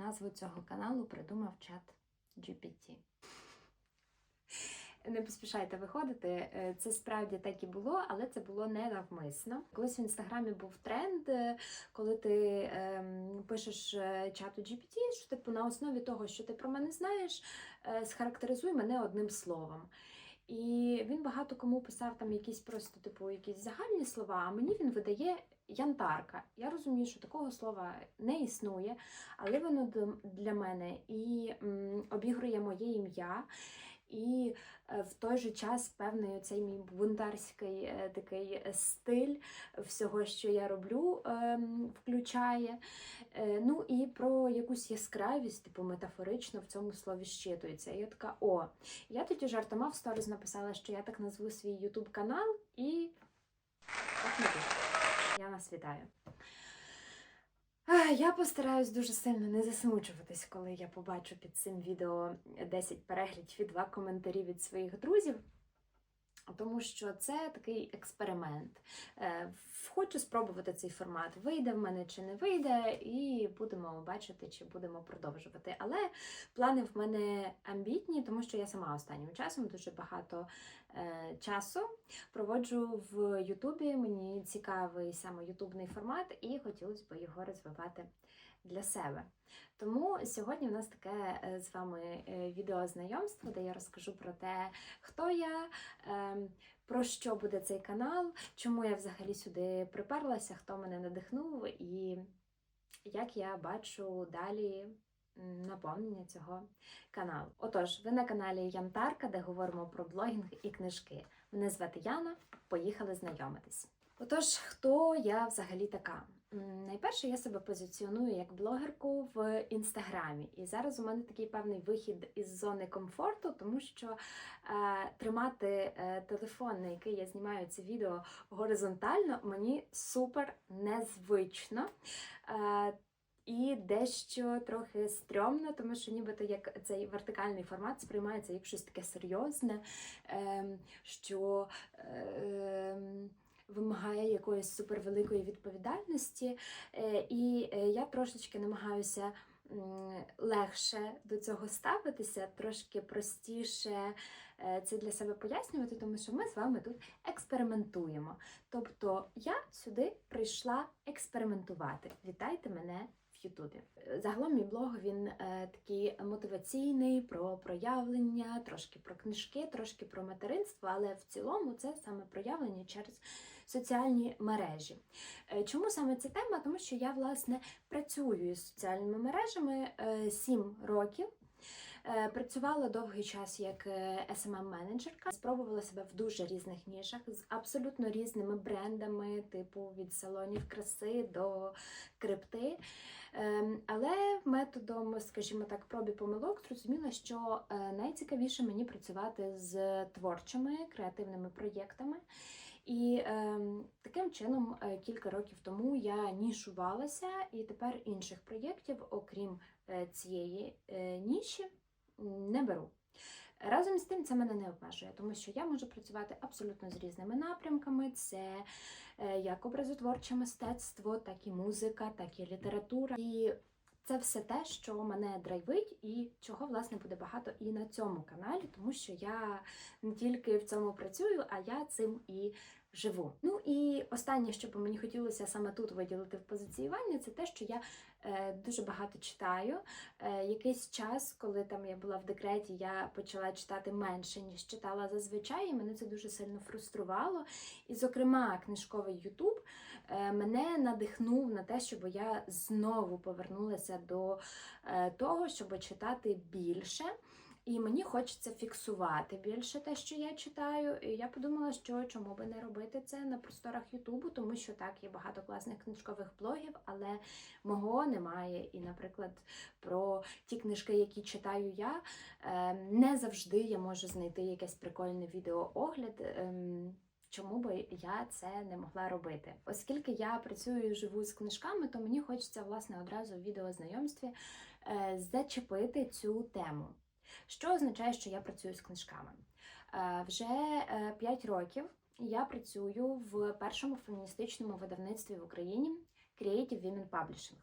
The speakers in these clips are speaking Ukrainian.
назву цього каналу придумав чат GPT. Не поспішайте виходити. Е, Це справді так і було, але це було не навмисно. Колись в інстаграмі був тренд, е, коли ти ем, пишеш е, чату GPT, що типу на основі того, що ти про мене знаєш, е, схарактеризуй мене одним словом. І він багато кому писав там якісь просто, типу, якісь загальні слова, а мені він видає янтарка. Я розумію, що такого слова не існує, але воно для мене і обігрує моє ім'я. І е, в той же час певний цей мій бунтарський е, такий е, стиль всього, що я роблю, ем, включає. Ну і про якусь яскравість, типу метафорично в цьому слові щитується. Я така, о, я тоді жартома в сторіс написала, що я так назву свій ютуб канал, і так не. Я нас вітаю. Я постараюсь дуже сильно не засмучуватись, коли я побачу під цим відео 10 переглядів і 2 коментарі від своїх друзів. Тому що це такий експеримент. Е, Хочу спробувати цей формат. Вийде в мене чи не вийде, і будемо бачити, чи будемо продовжувати. Але плани в мене амбітні, тому що я сама останнім часом дуже багато часу проводжу в Ютубі. Мені цікавий саме ютубний формат, і хотілося б його розвивати для себе. Тому сьогодні в нас таке е, з вами е, відеознайомство, де я розкажу про те, хто я, ем, про що буде цей канал, чому я взагалі сюди приперлася, хто мене надихнув і як я бачу далі наповнення цього каналу. Отож, ви на каналі Янтарка, де говоримо про блогінг і книжки. Мене звати Яна. Поїхали знайомитись. Отож, хто я взагалі така? Найперше, я себе позиціоную як блогерку в інстаграмі. І зараз у мене такий певний вихід із зони комфорту, тому що е, тримати е, телефон, на який я знімаю це відео горизонтально, мені супер незвично. Е, і дещо трохи стрьомно, тому що нібито як цей вертикальний формат сприймається як щось таке серйозне, ем, що ем, вимагає якоїсь супервеликої відповідальності. Е, І е, я трошечки намагаюся легше до цього ставитися, трошки простіше е, це для себе пояснювати, тому що ми з вами тут експериментуємо. Тобто я сюди прийшла експериментувати. Вітайте мене Ютубі. Загалом мій блог він е, такий мотиваційний про проявлення, трошки про книжки, трошки про материнство, але в цілому це саме проявлення через соціальні мережі. Е, Чому саме ця тема? Тому що я власне працюю із соціальними мережами 7 років. Е, Працювала довгий час як smm менеджерка спробувала себе в дуже різних нішах з абсолютно різними брендами, типу від салонів краси до крипти. Ем, Але методом, скажімо так, пробі помилок зрозуміла, що е, найцікавіше мені працювати з творчими креативними проєктами. І ем, таким чином, е, кілька років тому я нішувалася, і тепер інших проєктів, окрім е, цієї е, ніші, не беру. Разом з тим, це мене не обмежує, тому що я можу працювати абсолютно з різними напрямками. Це е, як образотворче мистецтво, так і музика, так і література. І це все те, що мене драйвить, і чого власне буде багато і на цьому каналі, тому що я не тільки в цьому працюю, а я цим і живу. Ну і останнє, що мені хотілося саме тут виділити в позиціюванні, це те, що я дуже багато читаю. Е, якийсь час, коли там я була в декреті, я почала читати менше, ніж читала зазвичай, і мене це дуже сильно фруструвало. І, зокрема, книжковий Ютуб е, мене надихнув на те, щоб я знову повернулася до е, того, щоб читати більше. І мені хочеться фіксувати більше те, що я читаю. І я подумала, що чому би не робити це на просторах Ютубу, тому що так, є багато класних книжкових блогів, але мого немає. І, наприклад, про ті книжки, які читаю я, е, не завжди я можу знайти якесь прикольне відеоогляд. ем, Чому би я це не могла робити? Оскільки я працюю і живу з книжками, то мені хочеться власне одразу в відеознайомстві е, зачепити цю тему. Що означає, що я працюю з книжками? Е, Вже 5 років я працюю в першому феміністичному видавництві в Україні Creative Women Publishing.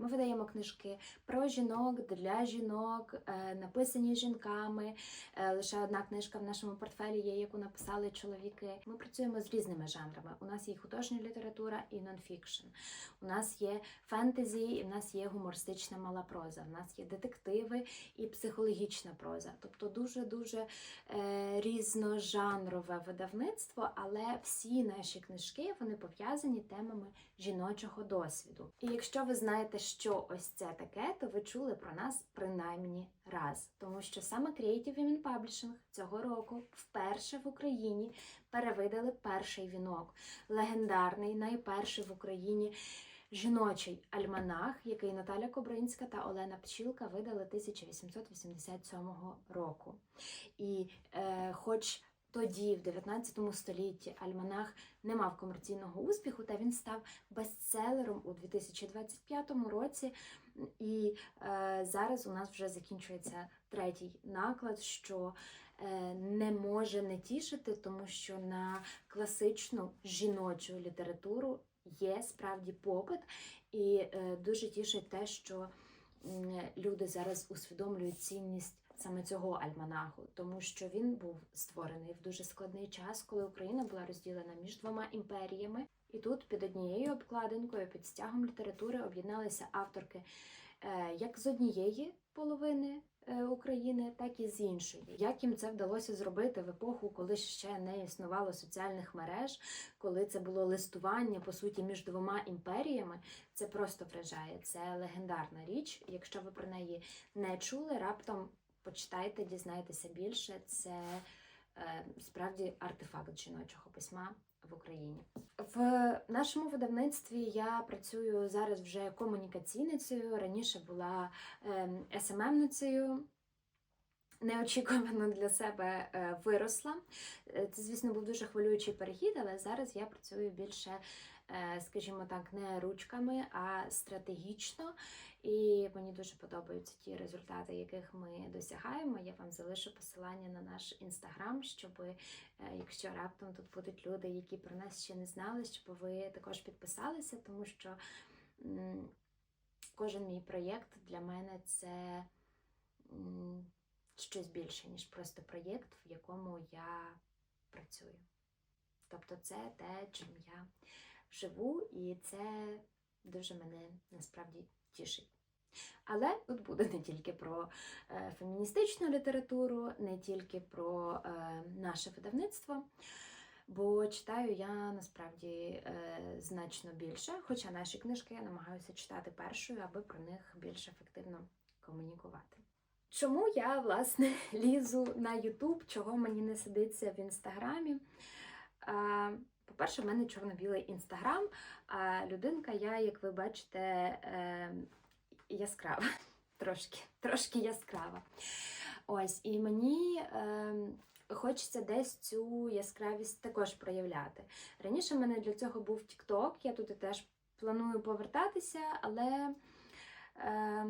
Ми видаємо книжки про жінок для жінок, е, написані жінками. Е, Лише одна книжка в нашому портфелі є, яку написали чоловіки. Ми працюємо з різними жанрами. У нас є художня література і нонфікшн. У нас є фентезі, і в нас є гумористична мала проза. У нас є детективи і психологічна проза. Тобто дуже дуже різножанрове видавництво, але всі наші книжки вони пов'язані темами жіночого досвіду. І якщо ви знаєте, що ось це таке, то ви чули про нас принаймні раз, тому що саме Creative Women Publishing цього року вперше в Україні перевидали перший вінок, легендарний, найперший в Україні. Жіночий альманах, який Наталя Кобринська та Олена Пчілка видали 1887 року. І е, хоч тоді, в 19 столітті, альманах не мав комерційного успіху, та він став бестселером у 2025 році. І е, зараз у нас вже закінчується третій наклад, що е, не може не тішити, тому що на класичну жіночу літературу є справді попит, і е, дуже тішить те, що люди зараз усвідомлюють цінність саме цього альманаху, тому що він був створений в дуже складний час, коли Україна була розділена між двома імперіями. І тут під однією обкладинкою, під стягом літератури об'єдналися авторки е, як з однієї половини України, так і з іншої. Як їм це вдалося зробити в епоху, коли ще не існувало соціальних мереж, коли це було листування по суті між двома імперіями, це просто вражає. Це легендарна річ. Якщо ви про неї не чули, раптом почитайте, дізнайтеся більше. Це е, справді артефакт жіночого письма в Україні. В нашому видавництві я працюю зараз вже комунікаційницею. Раніше була ем, СММницею. Неочікувано для себе е, виросла. Е, Це, звісно, був дуже хвилюючий перехід, але зараз я працюю більше, е, скажімо так, не ручками, а стратегічно. І мені дуже подобаються ті результати, яких ми досягаємо. Я вам залишу посилання на наш інстаграм, щоб е, якщо раптом тут будуть люди, які про нас ще не знали, щоб ви також підписалися, тому що кожен мій проєкт для мене це щось більше, ніж просто проєкт, в якому я працюю. Тобто це те, чим я живу, і це дуже мене насправді тішить. Але тут буде не тільки про е, феміністичну літературу, не тільки про е, наше видавництво, бо читаю я насправді е, значно більше, хоча наші книжки я намагаюся читати першою, аби про них більш ефективно комунікувати. Чому я, власне, лізу на Ютуб, чого мені не сидиться в інстаграмі? По-перше, в мене чорно-білий інстаграм, а людинка, я, як ви бачите, е, яскрава. Трошки, трошки яскрава. Ось, і мені е, хочеться десь цю яскравість також проявляти. Раніше в мене для цього був TikTok, я туди теж планую повертатися, але. Е,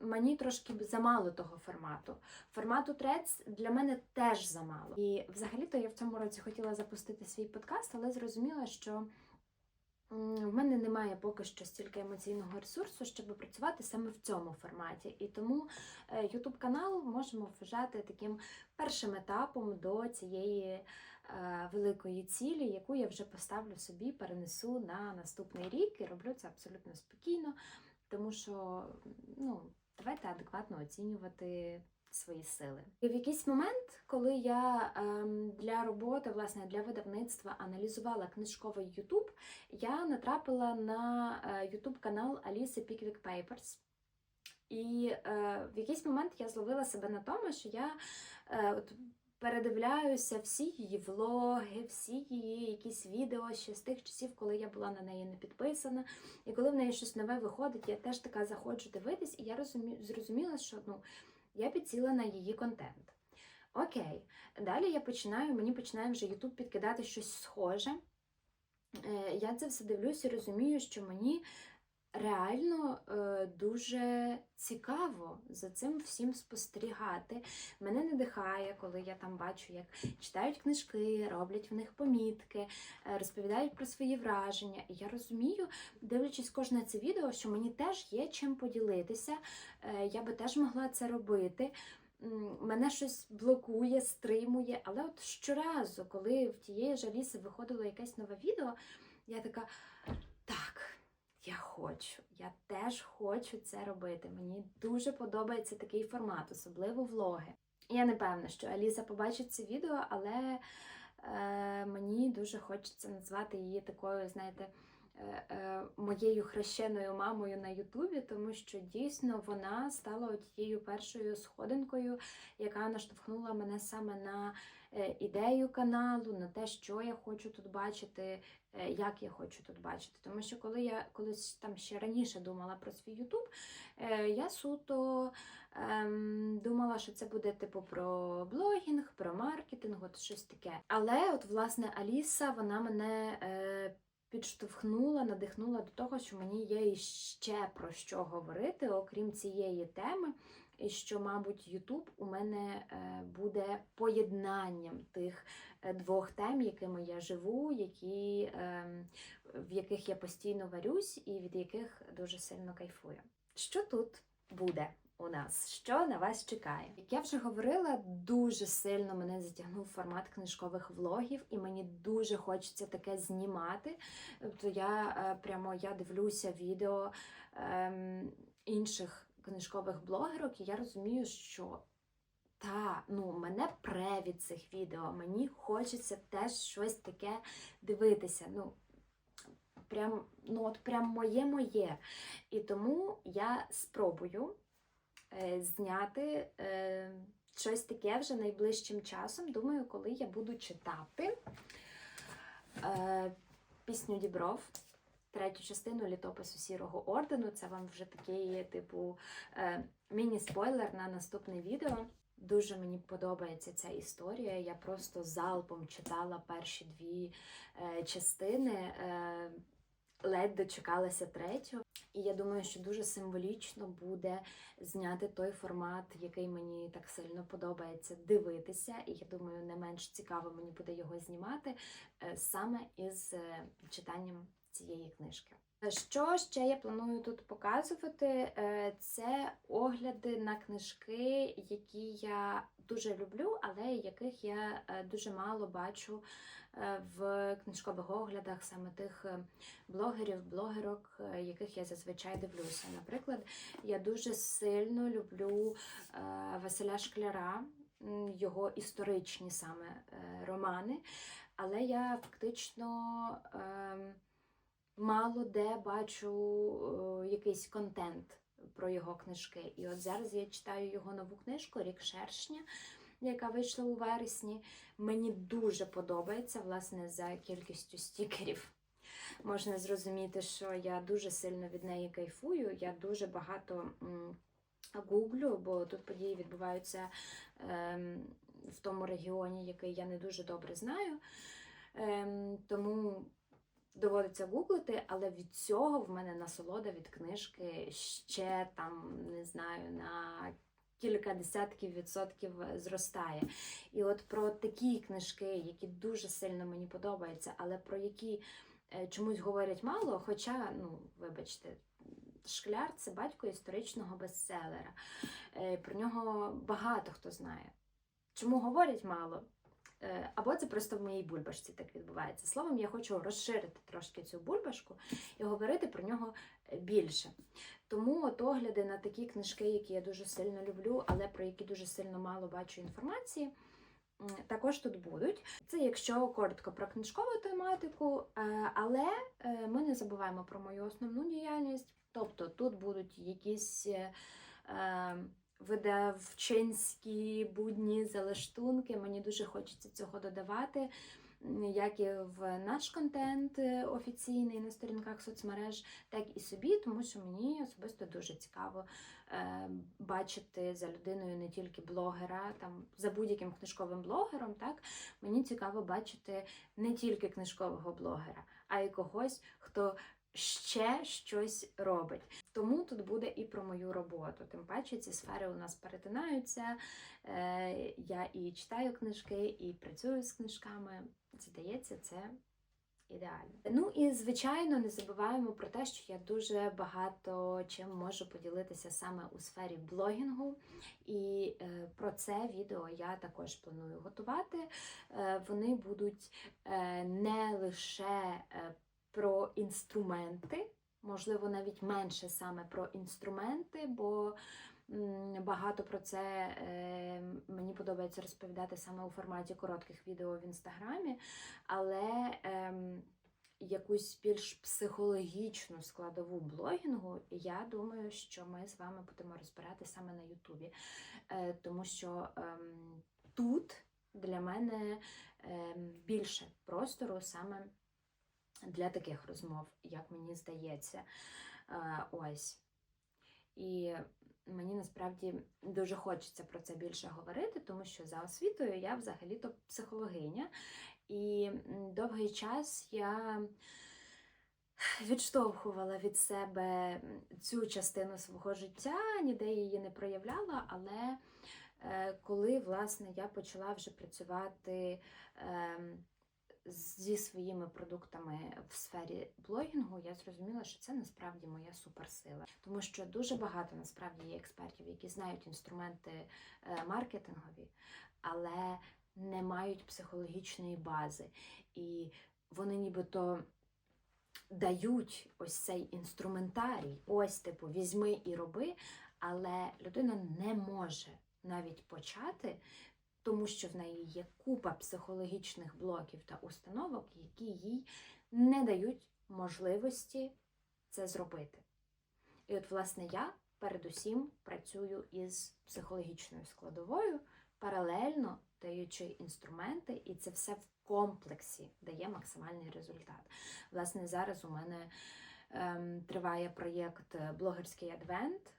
Мені трошки замало того формату. Формату трец для мене теж замало. І взагалі-то я в цьому році хотіла запустити свій подкаст, але зрозуміла, що в мене немає поки що стільки емоційного ресурсу, щоб працювати саме в цьому форматі. І тому YouTube канал можемо вважати таким першим етапом до цієї е, великої цілі, яку я вже поставлю собі, перенесу на наступний рік і роблю це абсолютно спокійно, тому що ну, давайте адекватно оцінювати свої сили. І в якийсь момент, коли я ем, для роботи, власне, для видавництва аналізувала книжковий Ютуб, я натрапила на е, Ютуб канал Аліси Pickwick Papers. І е, в якийсь момент я зловила себе на тому, що я е, от, передивляюся всі її влоги, всі її якісь відео ще з тих часів, коли я була на неї не підписана. І коли в неї щось нове виходить, я теж така заходжу дивитись, і я розумі... зрозуміла, що ну, я підсіла на її контент. Окей, далі я починаю, мені починає вже YouTube підкидати щось схоже. Е, Я це все дивлюся і розумію, що мені реально е, дуже цікаво за цим всім спостерігати. Мене надихає, коли я там бачу, як читають книжки, роблять в них помітки, е, розповідають про свої враження. І я розумію, дивлячись кожне це відео, що мені теж є чим поділитися. Е, я би теж могла це робити. Мене щось блокує, стримує, але от щоразу, коли в тієї ж Аліси виходило якесь нове відео, я така так. Я хочу, я теж хочу це робити. Мені дуже подобається такий формат, особливо влоги. Я не певна, що Аліса побачить це відео, але е, мені дуже хочеться назвати її такою, знаєте, е, е, моєю хрещеною мамою на Ютубі, тому що дійсно вона стала тією першою сходинкою, яка наштовхнула мене саме на е, ідею каналу, на те, що я хочу тут бачити, як я хочу тут бачити. Тому що коли я колись там ще раніше думала про свій Ютуб, е, я суто ем, думала, що це буде типу про блогінг, про маркетинг, от щось таке. Але от власне Аліса вона мене. Е, Підштовхнула, надихнула до того, що мені є іще про що говорити, окрім цієї теми, що, мабуть, Ютуб у мене е, буде поєднанням тих е, двох тем, якими я живу, які, ем, в яких я постійно варюсь і від яких дуже сильно кайфую. Що тут буде? У нас що на вас чекає? Як я вже говорила, дуже сильно мене затягнув формат книжкових влогів, і мені дуже хочеться таке знімати. Тобто я е, прямо я дивлюся відео ем, інших книжкових блогерок, і я розумію, що та, ну, мене пре від цих відео. Мені хочеться теж щось таке дивитися. Ну, прям, ну, от прям моє-моє. І тому я спробую е, зняти е, щось таке вже найближчим часом. Думаю, коли я буду читати е, пісню Дібров. Третю частину літопису Сірого ордену. Це вам вже такий, типу, е, міні-спойлер на наступне відео. Дуже мені подобається ця історія. Я просто залпом читала перші дві е, частини, е, ледь дочекалася третю. І я думаю, що дуже символічно буде зняти той формат, який мені так сильно подобається дивитися. І я думаю, не менш цікаво мені буде його знімати саме із читанням цієї книжки. Що ще я планую тут показувати? Е, Це огляди на книжки, які я дуже люблю, але яких я е, дуже мало бачу е, в книжкових оглядах саме тих е, блогерів, блогерок, е, яких я зазвичай дивлюся. Наприклад, я дуже сильно люблю е, Василя Шкляра, його історичні саме е, романи, але я фактично. Мало де бачу е, якийсь контент про його книжки. І от зараз я читаю його нову книжку Рік Шершня, яка вийшла у вересні. Мені дуже подобається, власне, за кількістю стікерів. Можна зрозуміти, що я дуже сильно від неї кайфую. Я дуже багато гуглю, бо тут події відбуваються ем, в тому регіоні, який я не дуже добре знаю. Ем, тому доводиться гуглити, але від цього в мене насолода від книжки ще там, не знаю, на кілька десятків відсотків зростає. І от про такі книжки, які дуже сильно мені подобаються, але про які е, чомусь говорять мало, хоча, ну, вибачте, Шкляр це батько історичного бестселера. Е, Про нього багато хто знає. Чому говорять мало? Е, Або це просто в моїй бульбашці так відбувається. Словом, я хочу розширити трошки цю бульбашку і говорити про нього е, більше. Тому от огляди на такі книжки, які я дуже сильно люблю, але про які дуже сильно мало бачу інформації, також тут будуть. Це якщо коротко про книжкову тематику, е, але ми не забуваємо про мою основну діяльність. Тобто тут будуть якісь. Видавчинські будні залаштунки. Мені дуже хочеться цього додавати, як і в наш контент е, офіційний на сторінках соцмереж, так і собі, тому що мені особисто дуже цікаво е, бачити за людиною не тільки блогера, там за будь-яким книжковим блогером. Так мені цікаво бачити не тільки книжкового блогера, а й когось, хто ще щось робить. Тому тут буде і про мою роботу. Тим паче ці сфери у нас перетинаються. Е, Я і читаю книжки, і працюю з книжками. Здається, це ідеально. Ну і звичайно, не забуваємо про те, що я дуже багато чим можу поділитися саме у сфері блогінгу. І е, про це відео я також планую готувати. Е, вони будуть е, не лише е, про інструменти, можливо, навіть менше саме про інструменти, бо багато про це е, мені подобається розповідати саме у форматі коротких відео в інстаграмі, але ем, якусь більш психологічну складову блогінгу, я думаю, що ми з вами будемо розбирати саме на Ютубі. Е, тому що ем, тут для мене ем, більше простору саме для таких розмов, як мені здається. Е, ось. І мені насправді дуже хочеться про це більше говорити, тому що за освітою я взагалі-то психологиня. І довгий час я відштовхувала від себе цю частину свого життя, ніде її не проявляла, але е, коли власне я почала вже працювати ем, зі своїми продуктами в сфері блогінгу, я зрозуміла, що це насправді моя суперсила. Тому що дуже багато насправді є експертів, які знають інструменти е, маркетингові, але не мають психологічної бази. І вони нібито дають ось цей інструментарій, ось типу візьми і роби, але людина не може навіть почати, тому що в неї є купа психологічних блоків та установок, які їй не дають можливості це зробити. І от, власне, я передусім працюю із психологічною складовою, паралельно даючи інструменти, і це все в комплексі дає максимальний результат. Власне, зараз у мене ем, триває проєкт Блогерський адвент,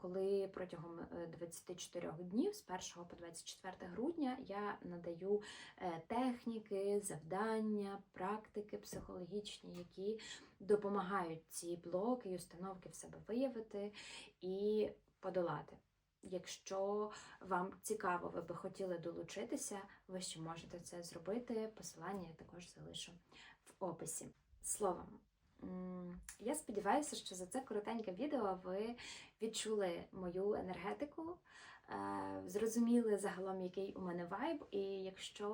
коли протягом е, 24 днів, з 1 по 24 грудня, я надаю е, техніки, завдання, практики психологічні, які допомагають ці блоки і установки в себе виявити і подолати. Якщо вам цікаво, ви би хотіли долучитися, ви ще можете це зробити. Посилання я також залишу в описі. Словом, я сподіваюся, що за це коротеньке відео ви відчули мою енергетику, е, зрозуміли загалом, який у мене вайб, і якщо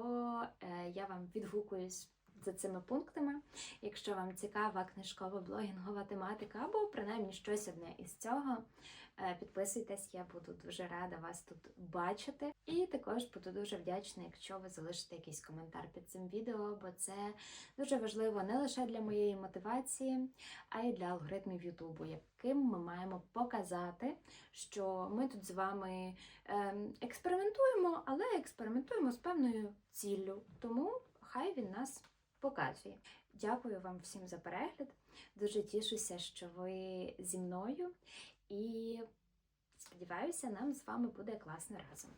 е, я вам відгукуюсь за цими пунктами, якщо вам цікава книжкова блогінгова тематика, або принаймні щось одне із цього. Е, Підписуйтесь, я буду дуже рада вас тут бачити. І також буду дуже вдячна, якщо ви залишите якийсь коментар під цим відео, бо це дуже важливо не лише для моєї мотивації, а й для алгоритмів Ютубу, яким ми маємо показати, що ми тут з вами ем, експериментуємо, але експериментуємо з певною ціллю. Тому хай він нас показує. Дякую вам всім за перегляд. Дуже тішуся, що ви зі мною. І сподіваюся, нам з вами буде класно разом.